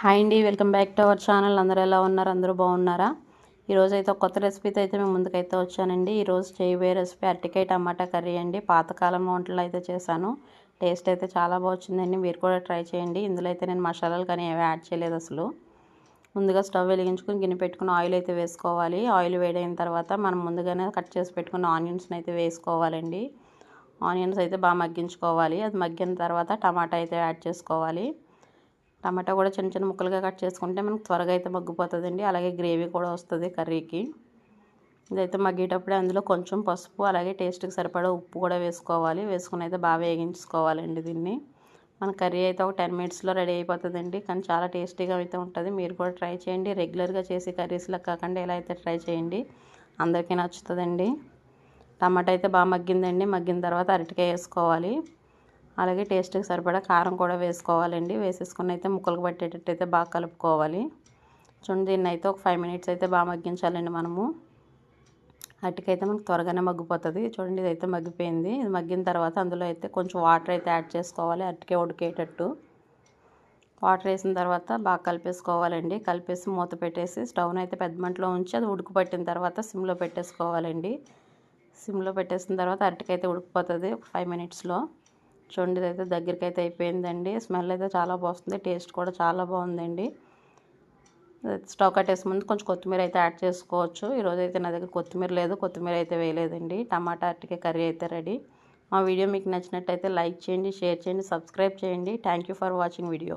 Hi అండి welcome back to our channel. అందరూ ఎలా ఉన్నారు? అందరూ బాగున్నారా? ఈరోజు అయితే ఒక కొత్త రెసిపీతో అయితే మేము ముందుకైతే వచ్చానండి. ఈరోజు చేయబోయే రెసిపీ అరటికాయ టమాటా కర్రీ అండి. పాతకాలం వంటలు అయితే చేశాను. టేస్ట్ అయితే చాలా బాగుందండి మీరు కూడా ట్రై చేయండి. ఇందులో అయితే నేను మసాలాలు కానీ ఏవి యాడ్ చేయలేదు అసలు. ముందుగా స్టవ్ వెలిగించుకుని గిన్నె పెట్టుకుని ఆయిల్ అయితే వేసుకోవాలి. ఆయిల్ వేడైన తర్వాత మనం ముందుగానే కట్ చేసి పెట్టుకున్న ఆనియన్స్ని అయితే వేసుకోవాలండి. ఆనియన్స్ అయితే బాగా మగ్గించుకోవాలి. అది మగ్గిన తర్వాత టమాటా అయితే యాడ్ చేసుకోవాలి. టమాటా కూడా చిన్న చిన్న ముక్కలుగా కట్ చేసుకుంటే మనకు త్వరగా అయితే మగ్గిపోతుందండి. అలాగే గ్రేవీ కూడా వస్తుంది కర్రీకి. ఇదైతే మగ్గేటప్పుడే అందులో కొంచెం పసుపు అలాగే టేస్ట్కి సరిపడా ఉప్పు కూడా వేసుకోవాలి. వేసుకుని అయితే బాగా వేగించుకోవాలండి దీన్ని. మన కర్రీ అయితే ఒక టెన్ మినిట్స్లో రెడీ అయిపోతుందండి. కానీ చాలా టేస్టీగా అయితే ఉంటుంది. మీరు కూడా ట్రై చేయండి. రెగ్యులర్గా చేసే కర్రీస్లో కాకుండా ఇలా అయితే ట్రై చేయండి. అందరికీ నచ్చుతుందండి. టమాటా అయితే బాగా మగ్గిందండి. మగ్గిన తర్వాత అరటికాయ వేసుకోవాలి. అలాగే టేస్ట్కి సరిపడా కారం కూడా వేసుకోవాలండి. వేసేసుకుని అయితే ముక్కలు పట్టేటట్టు అయితే బాగా కలుపుకోవాలి. చూడండి దీన్ని అయితే ఒక ఫైవ్ మినిట్స్ అయితే బాగా మగ్గించాలండి మనము. అట్టికైతే మనకు త్వరగానే మగ్గిపోతుంది. చూడండి ఇదైతే మగ్గిపోయింది. ఇది మగ్గిన తర్వాత అందులో అయితే కొంచెం వాటర్ అయితే యాడ్ చేసుకోవాలి అట్టికే ఉడికేటట్టు. వాటర్ వేసిన తర్వాత బాగా కలిపేసుకోవాలండి. కలిపేసి మూత పెట్టేసి స్టవ్ని అయితే పెద్ద మంటలో ఉంచి అది ఉడుకు పట్టిన తర్వాత సిమ్లో పెట్టేసుకోవాలండి. సిమ్లో పెట్టేసిన తర్వాత అరటికైతే ఉడికిపోతుంది ఒక ఫైవ్ మినిట్స్లో. చూడండి అయితే దగ్గరికి అయితే అయిపోయిందండి. స్మెల్ అయితే చాలా బాగుంది. టేస్ట్ కూడా చాలా బాగుందండి. స్టవ్ కట్టేసే ముందు కొంచెం కొత్తిమీర అయితే యాడ్ చేసుకోవచ్చు. ఈరోజు అయితే నా దగ్గర కొత్తిమీర లేదు. కొత్తిమీర అయితే వేయలేదండి. టమాటా అట్టికే కర్రీ అయితే రెడీ. మా వీడియో మీకు నచ్చినట్టయితే లైక్ చేయండి షేర్ చేయండి సబ్స్క్రైబ్ చేయండి. Thank for watching video.